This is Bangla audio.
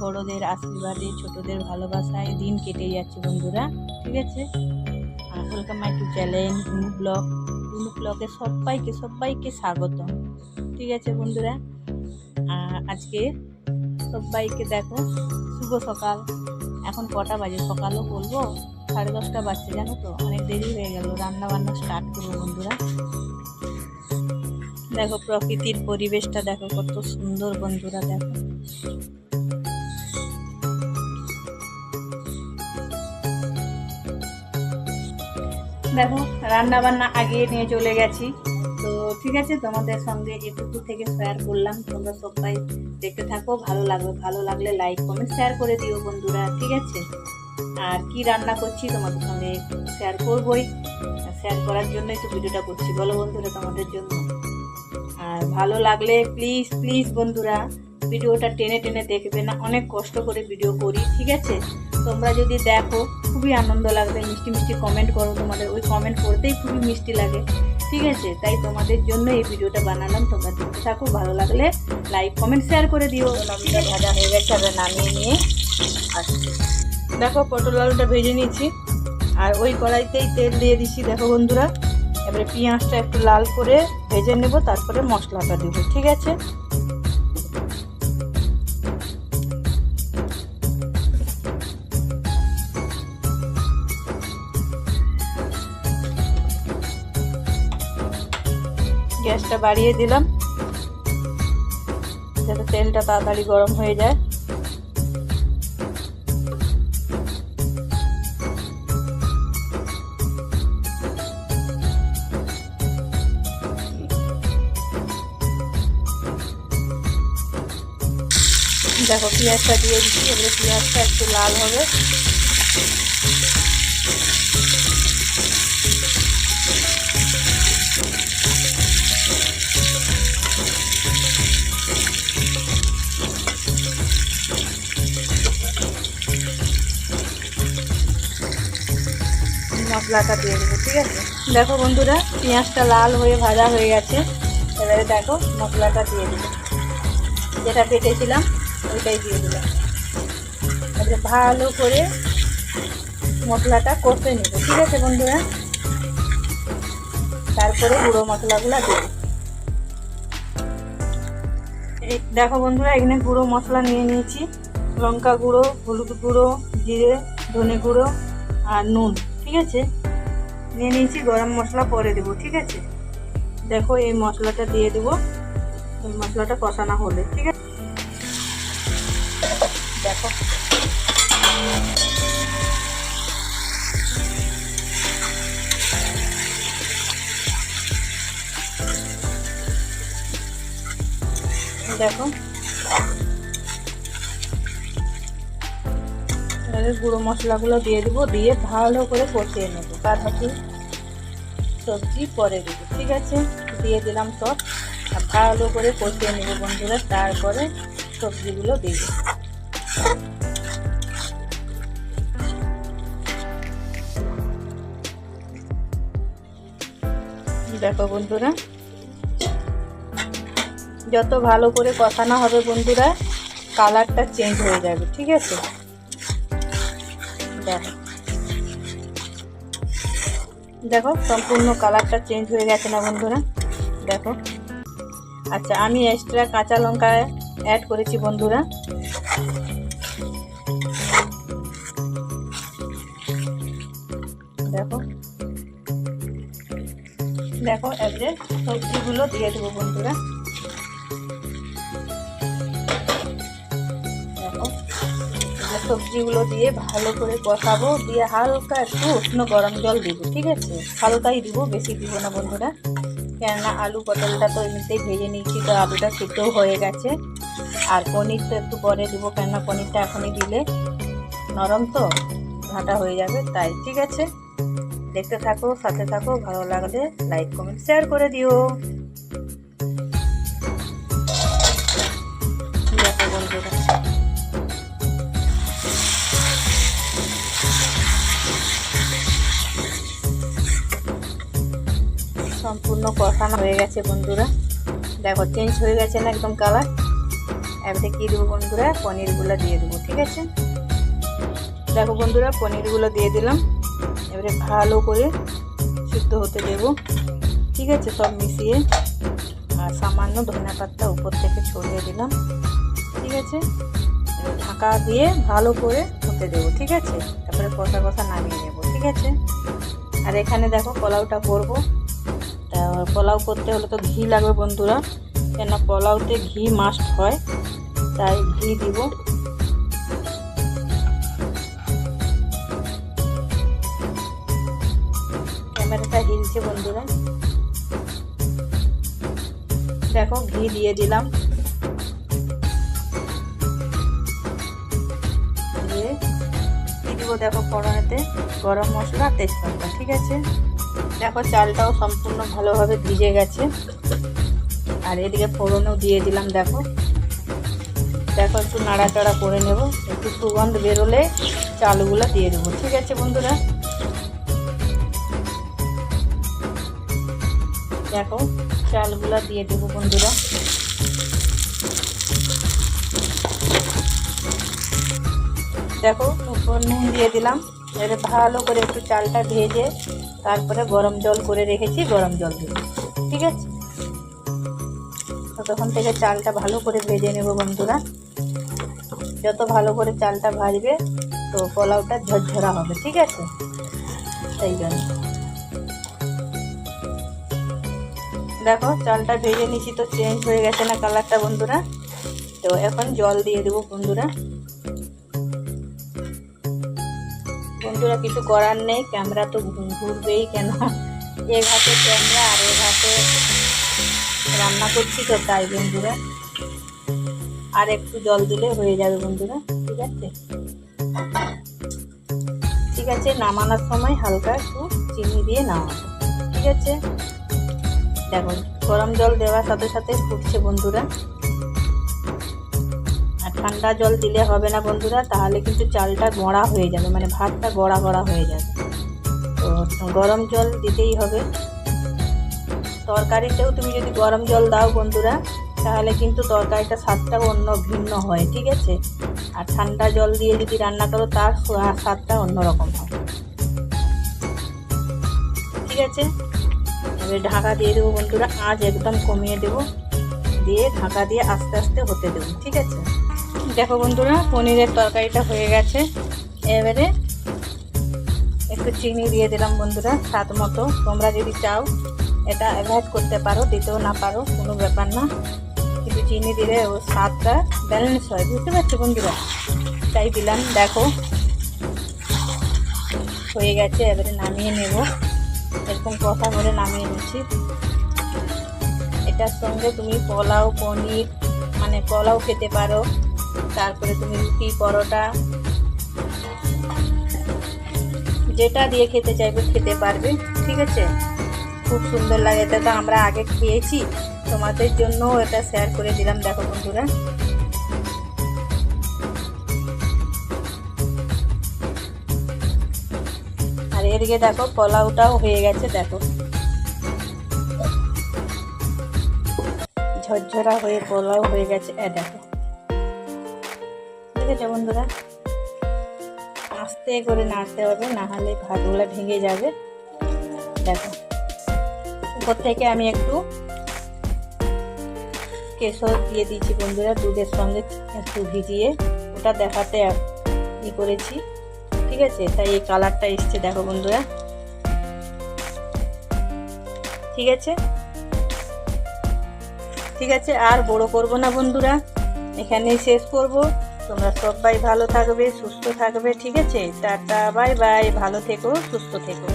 বড়দের আশীর্বাদে, ছোটদের ভালোবাসায় দিন কেটে যাচ্ছে বন্ধুরা, ঠিক আছে? Welcome my to channel Tunu blog Tunu ব্লগে সবাইকে সবাইকে স্বাগত ঠিক আছে বন্ধুরা? আজকে সবাইকে দেখো, শুভ সকাল। এখন কটা বাজে? সকালও বলব। সাড়ে দশটা বাজছে, জানো তো? অনেক দেরি হয়ে গেল। রান্না বান্না স্টার্ট করব, বন্ধুরা। দেখো প্রকৃতির পরিবেশটা, দেখো কত সুন্দর বন্ধুরা, দেখো। দেখো রান্না বান্না আগিয়ে নিয়ে চলে গেছি। ঠিক আছে? তোমাদের সঙ্গে এটুকু থেকে শেয়ার করলাম। তোমরা সবাই দেখতে থাকো। ভালো লাগবে, ভালো লাগলে লাইক কমেন্ট শেয়ার করে দিও বন্ধুরা, ঠিক আছে? আর কি রান্না করছি তোমাদের সঙ্গে শেয়ার করবই। শেয়ার করার জন্যই তো ভিডিওটা করছি, বলো বন্ধুরা তোমাদের জন্য। আর ভালো লাগলে প্লিজ প্লিজ বন্ধুরা, ভিডিওটা টেনে টেনে দেখবে না। অনেক কষ্ট করে ভিডিও করি, ঠিক আছে? তোমরা যদি দেখো, খুবই আনন্দ লাগবে, মিষ্টি মিষ্টি কমেন্ট করো তোমাদের। ওই কমেন্ট করতেই খুবই মিষ্টি লাগে, ঠিক আছে? তাই তোমাদের জন্য এই ভিডিওটা বানালাম, তোমরা দেখতে থাকো। ভালো লাগলে লাইক কমেন্ট শেয়ার করে দিও। ভাজা হয়ে গেছে আবার নামিয়ে নিয়ে আসছি। দেখো, পটল আলুটা ভেজে নিয়েছি, আর ওই কড়াইতেই তেল দিয়ে দিছি। দেখো বন্ধুরা, এবারে পেঁয়াজটা একটু লাল করে ভেজে নেব, তারপরে মশলাটা দেবো, ঠিক আছে? গ্যাসটা বাড়িয়ে দিলাম। যাতে তেলটা তাড়াতাড়ি গরম হয়ে যায়। দেখো, পেঁয়াজটা দিয়ে দিচ্ছি, এবারে পেঁয়াজটা একটু লাল হবে। মশলাটা দিয়ে দেবো, ঠিক আছে? দেখো বন্ধুরা, পেঁয়াজটা লাল হয়ে ভাজা হয়ে গেছে। এবারে দেখো মশলাটা দিয়ে দেবো। যেটা পেটেছিলাম ওইটাই দিয়ে দিলাম এবারে ভালো করে মশলাটা কষে নেব, ঠিক আছে বন্ধুরা? তারপরে গুঁড়ো মশলাগুলো দেবো। দেখো বন্ধুরা, এখানে গুঁড়ো মশলা নিয়ে নিয়েছি। লঙ্কা গুঁড়ো, হলুদ গুঁড়ো, জিরে, ধনে গুঁড়ো আর নুন। ঠিক আছে? নিয়ে নিয়েছি, গরম মশলা পরে দেবো, ঠিক আছে? দেখো, এই মশলাটা দিয়ে দেবো। এই মশলাটা কষানো হলে, ঠিক আছে? দেখো। দেখো। এবারে গুঁড়ো মশলাগুলো দিয়ে দেবো, দিয়ে ভালো করে কষিয়ে নেব। তার সবজি পরে দেবো, ঠিক আছে? দিয়ে দিলাম সব। ভালো করে কষিয়ে নেব বন্ধুরা, তারপরে সবজিগুলো দেবো। দেখো বন্ধুরা, যত ভালো করে কষানো হবে বন্ধুরা, কালারটা চেঞ্জ হয়ে যাবে, ঠিক আছে? দেখো দেখো, সম্পূর্ণ কালারটা চেঞ্জ হয়ে গেছে না বন্ধুরা? দেখো। আচ্ছা আমি এক্সট্রা কাঁচা লঙ্কা অ্যাড করেছি বন্ধুরা। দেখো। দেখো এবারে সবজিগুলো দিয়ে দেবো বন্ধুরা। সবজিগুলো দিয়ে ভালো করে কষাবো, দিয়ে হালকা একটু উষ্ণ গরম জল দিব, ঠিক আছে? হালকাই দিব, বেশি দিব না বন্ধুরা। কেননা আলু পটলটা তো এমনিতেই ভেজে নিয়েছি, তো আলুটা সিদ্ধও হয়ে গেছে। আর পনির তো একটু পরে দিব, কেননা পনিরটা এখনই দিলে নরম তো ঘাটা হয়ে যাবে, তাই, ঠিক আছে? দেখতে থাকো, সাথে থাকো, ভালো লাগলে লাইক, কমেন্ট, শেয়ার করে দিও। সম্পূর্ণ কষানো হয়ে গেছে বন্ধুরা। দেখো চেঞ্জ হয়ে গেছে না একদম কালার এবারে কী দেবো বন্ধুরা? পনিরগুলো দিয়ে দেবো, ঠিক আছে? দেখো বন্ধুরা, পনিরগুলো দিয়ে দিলাম। এবারে ভালো করে সিদ্ধ হতে দেব, ঠিক আছে? সব মিশিয়ে আর সামান্য ধনে পাতা উপর থেকে ছড়িয়ে দিলাম, ঠিক আছে? ঢাকা দিয়ে ভালো করে হতে দেবো, ঠিক আছে? তারপরে কষা কষা নামিয়ে নেব, ঠিক আছে? আর এখানে দেখো, পোলাওটা করব। পোলাও করতে হলে তো ঘি লাগবে বন্ধুরা। কেন পোলাওতে ঘি মাস্ট হয়, তাই ঘি দিব। ক্যামেরাটা হিলছে বন্ধুরা। দেখো, ঘি দিয়ে দিলাম। দিয়ে দিব, দেখো ফোড়নেতে গরম মশলা, তেজপাতা, ঠিক আছে? দেখো চালটাও সম্পূর্ণ ভালোভাবে ভিজে গেছে। আর এদিকে ফোড়নও দিয়ে দিলাম, দেখো। দেখো, একটু নাড়াচাড়া করে নেব। একটু সুগন্ধ বেরোলে চালগুলো দিয়ে দেবো। ঠিক আছে, বন্ধুরা? দেখো, চালগুলো দিয়ে দেবো, বন্ধুরা। দেখো নুন দিয়ে দিলাম। এবারে ভালো করে একটু চালটা ভেজে তারপরে গরম জল করে রেখেছি, গরম জল দিয়ে ঠিক আছে? তো তখন থেকে চালটা ভালো করে ভেজে নেব বন্ধুরা। যত ভালো করে চালটা ভাজবে তো পোলাওটা ঝরঝরা হবে, ঠিক আছে? সেই জন্য। দেখো, চালটা ভেজে নিচ্ছি তো চেঞ্জ হয়ে গেছে না কালারটা বন্ধুরা। তো এখন জল দিয়ে দেবো বন্ধুরা। বন্ধুরা কিছু করার নেই, ক্যামেরা তো ঘুরবেই কেন? এক হাতে ক্যামেরা আর এক হাতে রান্না করছি তো তাই বন্ধুরা। আর একটু জল দিলে হয়ে যাবে বন্ধুরা, ঠিক আছে? ঠিক আছে, নামানোর সময় হালকা একটু চিনি দিয়ে নামাবো, ঠিক আছে? দেখো, গরম জল দেওয়ার সাথে সাথে ফুটছে বন্ধুরা। ঠান্ডা জল দিলে হবে না বন্ধুরা, তাহলে কিন্তু চালটা গড়া হয়ে যাবে মানে ভাতটা গড়া গড়া হয়ে যাবে। তো গরম জল দিতেই হবে। তরকারিতেও তুমি যদি গরম জল দাও বন্ধুরা, তাহলে কিন্তু তরকারিটা স্বাদটা অন্য ভিন্ন হয়, ঠিক আছে? আর ঠান্ডা জল দিয়ে যদি রান্না করো, তার স্বাদটা অন্যরকম হয়। ঠিক আছে? এবার ঢাকা দিয়ে দেবো বন্ধুরা আজ একদম কমিয়ে দেবো। দিয়ে ঢাকা দিয়ে আস্তে আস্তে হতে দেবো, ঠিক আছে? দেখো বন্ধুরা, পনিরের তরকারিটা হয়ে গেছে। এবারে একটু চিনি দিয়ে দিলাম বন্ধুরা, স্বাদ মতো। তোমরা যদি চাও এটা অ্যাভয়েড করতে পারো, দিতেও না পারো, কোনো ব্যাপার না। কিন্তু চিনি দিলে ও স্বাদটা ব্যালেন্স হয়, বুঝতে পারছ বন্ধুরা? তাই দিলাম, দেখো। হয়ে গেছে, এবারে নামিয়ে নেব। এরকম কথা বলে নামিয়ে নিচ্ছি। এটার সঙ্গে তুমি পোলাও, পনির মানে পোলাও খেতে পারো। তারপরে তুমি রুটি, পরোটা, যেটা দিয়ে খেতে চাইবে খেতে পারবে, ঠিক আছে? খুব সুন্দর লাগে, এটা তো আমরা আগে খেয়েছি। তোমাদের জন্য এটা শেয়ার করে দিলাম, দেখো বন্ধুরা। আর এদিকে দেখো, পোলাওটাও হয়ে গেছে, দেখো। ঝরঝরা হয়ে পোলাও হয়ে গেছে, এ দেখো। ঠিক বন্ধুরা। আস্তে করে নাড়তে হবে, না হলে ভাতগুলো ভেঙে যাবে। দেখো, উপর থেকে আমি একটু কেশর দিয়ে দিয়েছি বন্ধুরা, দুধের সঙ্গে একটু ভিজিয়ে। ওটা দেখাতে ই করেছি, ঠিক আছে? তাই এই কালারটা এসছে, দেখো বন্ধুরা। ঠিক আছে? ঠিক আছে, আর বড় করব না বন্ধুরা। এখানেই শেষ করব। তোমরা সবাই ভালো থাকবে, সুস্থ থাকবে, ঠিক আছে? টাটা, বাই বাই, ভালো থেকো, সুস্থ থেকো।